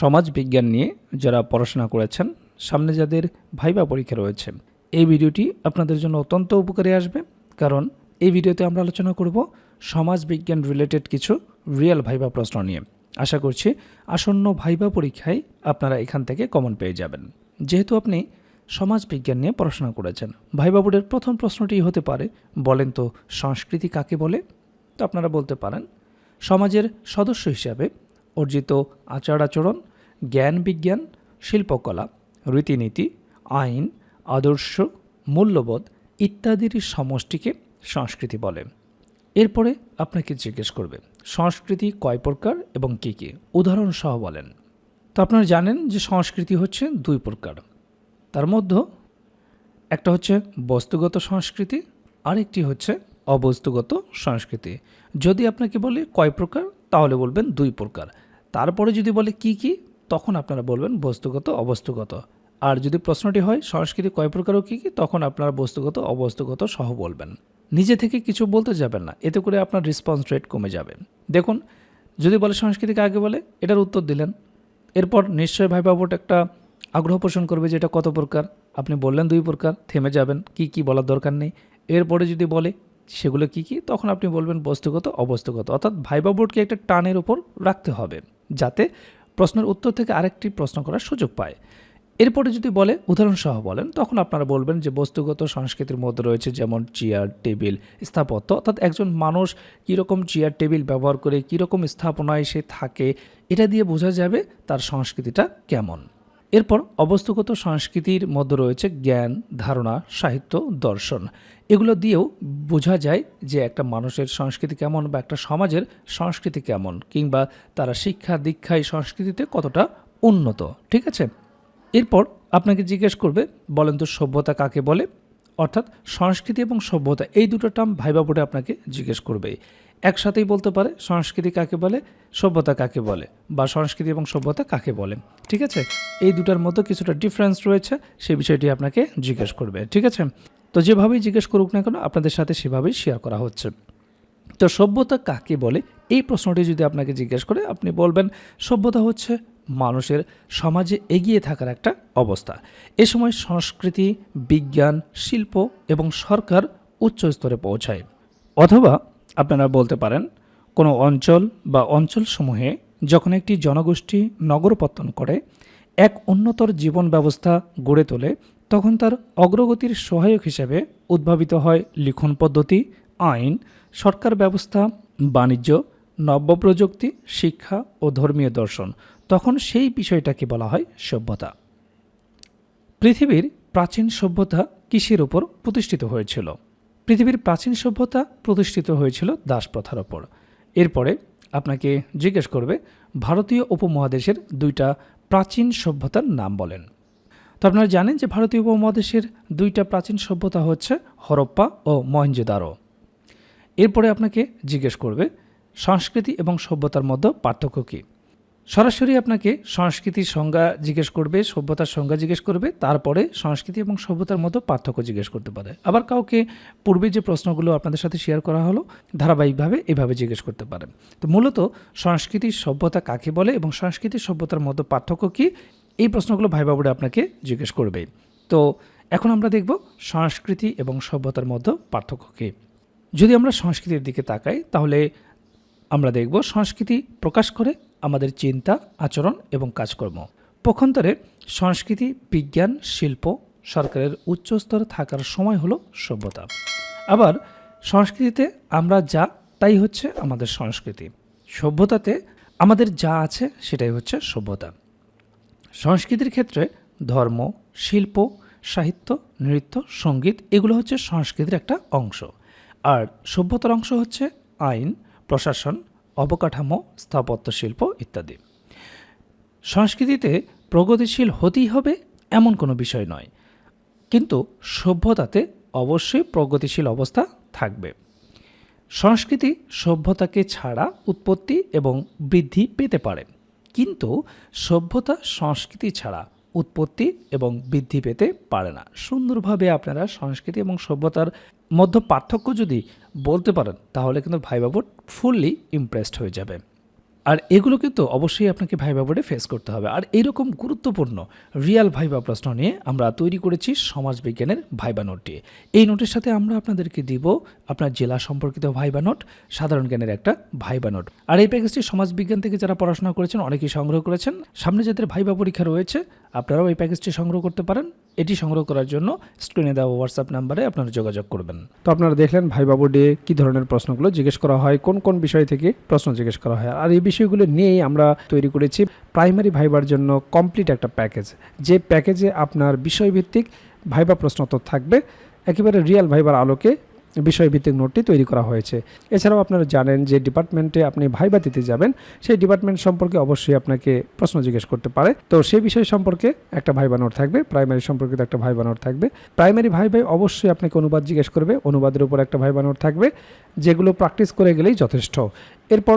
সমাজ বিজ্ঞান নিয়ে যারা পড়াশোনা করেছেন, সামনে যাদের ভাইবা পরীক্ষা রয়েছে, এই ভিডিওটি আপনাদের জন্য অত্যন্ত উপকারে আসবে। কারণ এই ভিডিওতে আমরা আলোচনা করব সমাজ বিজ্ঞান রিলেটেড কিছু রিয়েল ভাইবা প্রশ্ন নিয়ে। আশা করছি আসন্ন ভাইবা পরীক্ষায় আপনারা এখান থেকে কমন পেয়ে যাবেন। যেহেতু আপনি সমাজ বিজ্ঞান নিয়ে পড়াশোনা করেছেন, ভাইবা বোর্ডের প্রথম প্রশ্নটি হতে পারে, বলেন তো সংস্কৃতি কাকে বলে? তো আপনারা বলতে পারেন, সমাজের সদস্য হিসাবে অর্জিত আচার আচরণ জ্ঞান বিজ্ঞান, শিল্পকলা, রীতিনীতি, আইন, আদর্শ, মূল্যবোধ ইত্যাদির সমষ্টিকে সংস্কৃতি বলে। এরপরে আপনাকে জিজ্ঞেস করবে, সংস্কৃতি কয় প্রকার এবং কী কী? উদাহরণ সহ বলেন। তো আপনারা জানেন যে সংস্কৃতি হচ্ছে দুই প্রকার। তার মধ্যে একটা হচ্ছে বস্তুগত সংস্কৃতি, আরেকটি হচ্ছে অবস্তুগত সংস্কৃতি। যদি আপনাকে বলে কয় প্রকার, তাহলে বলবেন দুই প্রকার। তারপরে যদি বলে কি কি, তখন আপনারা বলবেন বস্তুগত, অবস্তুগত। আর যদি প্রশ্নটি হয় সংস্কৃতি কয় প্রকার ও কী কী, তখন আপনারা বস্তুগত, অবস্তুগত সহ বলবেন। নিজে থেকে কিছু বলতে যাবেন না, এতে করে আপনার রেসপন্স রেট কমে যাবে। দেখুন, যদি বলে সংস্কৃতিকে আগে বলে, এটার উত্তর দিলেন। এরপর নিশ্চয় ভাই বাবুট একটা আগ্রহ পোষণ করবে যে এটা কত প্রকার, আপনি বললেন দুই প্রকার, থেমে যাবেন, কি কি বলার দরকার নেই। এরপরে যদি বলে সেগুলো কি কি? তখন আপনি বলবেন বস্তুগত, অবস্তুগত। অর্থাৎ ভাইবা বোর্ডকে একটা টানের ওপর রাখতে হবে, যাতে প্রশ্নের উত্তর থেকে আরেকটি প্রশ্ন করার সুযোগ পায়। এরপরে যদি বলে উদাহরণ সহ বলেন, তখন আপনারা বলবেন যে বস্তুগত সংস্কৃতির মধ্যে রয়েছে যেমন চেয়ার, টেবিল, স্থাপত্য। অর্থাৎ একজন মানুষ কীরকম চেয়ার, টেবিল ব্যবহার করে, কীরকম স্থাপনায় সে থাকে, এটা দিয়ে বোঝা যাবে তার সংস্কৃতিটা কেমন। এরপর অবস্তুগত সংস্কৃতির মধ্যে রয়েছে জ্ঞান, ধারণা, সাহিত্য, দর্শন। এগুলো দিয়েও বোঝা যায় যে একটা মানুষের সংস্কৃতি কেমন বা একটা সমাজের সংস্কৃতি কেমন, কিংবা তারা শিক্ষা দীক্ষায় সংস্কৃতিতে কতটা উন্নত, ঠিক আছে? এরপর আপনাকে জিজ্ঞেস করবে, বলেন তো সভ্যতা কাকে বলে? অর্থাৎ সংস্কৃতি এবং সভ্যতা, এই দুটো টার্ম ভাইবা বোর্ডে আপনাকে জিজ্ঞেস করবে। একসাথেই বলতে পারে, সংস্কৃতি কাকে বলে, সভ্যতা কাকে বলে, বা সংস্কৃতি এবং সভ্যতা কাকে বলে, ঠিক আছে? এই দুটার মধ্যে কিছুটা ডিফারেন্স রয়েছে সেই বিষয়টি আপনাকে জিজ্ঞেস করবে, ঠিক আছে? তো যেভাবেই জিজ্ঞেস করুক না কেন, আপনাদের সাথে সেভাবেই শেয়ার করা হচ্ছে। তো সভ্যতা কাকে বলে? এই প্রশ্নটি যদি আপনাকে জিজ্ঞেস করে, আপনি বলবেন, সভ্যতা হচ্ছে মানুষের সমাজে এগিয়ে থাকার একটা অবস্থা। এ সময় সংস্কৃতি, বিজ্ঞান, শিল্প এবং সরকার উচ্চ স্তরে পৌঁছায়। অথবা আপনারা বলতে পারেন, কোনো অঞ্চল বা অঞ্চলসমূহে যখন একটি জনগোষ্ঠী নগরপত্তন করে, এক উন্নতর জীবন ব্যবস্থা গড়ে তোলে, তখন তার অগ্রগতির সহায়ক হিসেবে উদ্ভাবিত হয় লিখন পদ্ধতি, আইন, সরকার ব্যবস্থা, বাণিজ্য নব্য প্রযুক্তি শিক্ষা ও ধর্মীয় দর্শন। তখন সেই বিষয়টাকে বলা হয় সভ্যতা। পৃথিবীর প্রাচীন সভ্যতা কৃষির উপর প্রতিষ্ঠিত হয়েছিল। পৃথিবীর প্রাচীন সভ্যতা প্রতিষ্ঠিত হয়েছিল দাস প্রথার ওপর। এরপরে আপনাকে জিজ্ঞেস করবে, ভারতীয় উপমহাদেশের দুইটা প্রাচীন সভ্যতার নাম বলেন। তো আপনারা জানেন যে ভারতীয় উপমহাদেশের দুইটা প্রাচীন সভ্যতা হচ্ছে হরপ্পা ও মহেঞ্জোদারো। এরপরে আপনাকে জিজ্ঞেস করবে, সংস্কৃতি এবং সভ্যতার মধ্যে পার্থক্য কী? সরাসরি আপনাকে সংস্কৃতির সংজ্ঞা জিজ্ঞেস করবে, সভ্যতার সংজ্ঞা জিজ্ঞেস করবে, তারপরে সংস্কৃতি এবং সভ্যতার মধ্যে পার্থক্য জিজ্ঞেস করতে পারে। আবার কাউকে পূর্বে যে প্রশ্নগুলো আপনাদের সাথে শেয়ার করা হলো, ধারাবাহিকভাবে এভাবে জিজ্ঞেস করতে পারেন। তো মূলত সংস্কৃতি সভ্যতা কাকে বলে এবং সংস্কৃতি সভ্যতার মধ্যে পার্থক্য কী, এই প্রশ্নগুলো ভাই বাবুরা আপনাকে জিজ্ঞেস করবে। তো এখন আমরা দেখব সংস্কৃতি এবং সভ্যতার মধ্যে পার্থক্য কী। যদি আমরা সংস্কৃতির দিকে তাকাই, তাহলে আমরা দেখব সংস্কৃতি প্রকাশ করে আমাদের চিন্তা, আচরণ এবং কাজকর্ম। পক্ষান্তরে সংস্কৃতি, বিজ্ঞান, শিল্প সরকারের উচ্চ স্তরে থাকার সময় হলো সভ্যতা। আবার সংস্কৃতিতে আমরা যা, তাই হচ্ছে আমাদের সংস্কৃতি। সভ্যতাতে আমাদের যা আছে সেটাই হচ্ছে সভ্যতা। সংস্কৃতির ক্ষেত্রে ধর্ম, শিল্প, সাহিত্য, নৃত্য, সংগীত এগুলো হচ্ছে সংস্কৃতির একটা অংশ। আর সভ্যতার অংশ হচ্ছে আইন, প্রশাসন অবকাঠামো স্থাপত্য শিল্প ইত্যাদি। সংস্কৃতিতে প্রগতিশীল হতেই হবে এমন কোনো বিষয় নয়। কিন্তু সভ্যতাতে অবশ্যই প্রগতিশীল অবস্থা থাকবে। সংস্কৃতি সভ্যতাকে ছাড়া উৎপত্তি এবং বৃদ্ধি পেতে পারে। কিন্তু সভ্যতা সংস্কৃতি ছাড়া উৎপত্তি এবং বৃদ্ধি পেতে পারে না। সুন্দরভাবে আপনারা সংস্কৃতি এবং সভ্যতার মধ্যে পার্থক্য যদি বলতে পারেন, তাহলে কিন্তু ভাইবাবুর ফুললি ইমপ্রেসড হয়ে যাবে। আর এগুলো কিন্তু অবশ্যই আপনাকে ভাইবা বোর্ডে ফেস করতে হবে। আর এইরকম গুরুত্বপূর্ণ রিয়াল ভাইবা প্রশ্ন নিয়ে আমরা তৈরি করেছি সমাজবিজ্ঞানের ভাইবা নোটটি এই নোটের সাথে আমরা আপনাদেরকে দিব আপনার জেলা সম্পর্কিত ভাইবা নোট সাধারণ জ্ঞানের একটা ভাইবা নোট আর এই প্যাকেজটি সমাজবিজ্ঞান থেকে যারা পড়াশোনা করেছেন, অনেকেই সংগ্রহ করেছেন। সামনে যাদের ভাইবা পরীক্ষা রয়েছে, আপনারাও এই প্যাকেজটি সংগ্রহ করতে পারেন। এটি সংগ্রহ করার জন্য স্ক্রিনে দেওয়া হোয়াটসঅ্যাপ নাম্বারে আপনারা যোগাযোগ করবেন। তো আপনারা দেখলেন ভাইবা বোর্ডে কী ধরনের প্রশ্নগুলো জিজ্ঞেস করা হয়, কোন কোন বিষয় থেকে প্রশ্ন জিজ্ঞেস করা হয়। আর এই বিষয়গুলো নিয়েই আমরা তৈরি করেছি। প্রাইমারি ভাইবার জন্য কমপ্লিট একটা প্যাকেজ যে প্যাকেজে আপনার বিষয়ভিত্তিক ভাইবা প্রশ্ন তো থাকবে। একেবারে রিয়েল ভাইবার আলোকে বিষয়ভিত্তিক নোটটি তৈরি করা হয়েছে। এছাড়াও আপনারা জানেন যে ডিপার্টমেন্টে আপনি ভাইবা দিতে যাবেন, সেই ডিপার্টমেন্ট সম্পর্কে অবশ্যই আপনাকে প্রশ্ন জিজ্ঞেস করতে পারে। তো সেই বিষয় সম্পর্কে একটা ভাইবা নোট থাকবে প্রাইমারি সম্পর্কিত একটা ভাইবা নোট থাকবে। প্রাইমারি ভাইবাই অবশ্যই আপনাকে অনুবাদ জিজ্ঞেস করবে, অনুবাদের উপর একটা ভাইবা নোট থাকবে, যেগুলো প্র্যাকটিস করে গেলেই যথেষ্ট। এরপর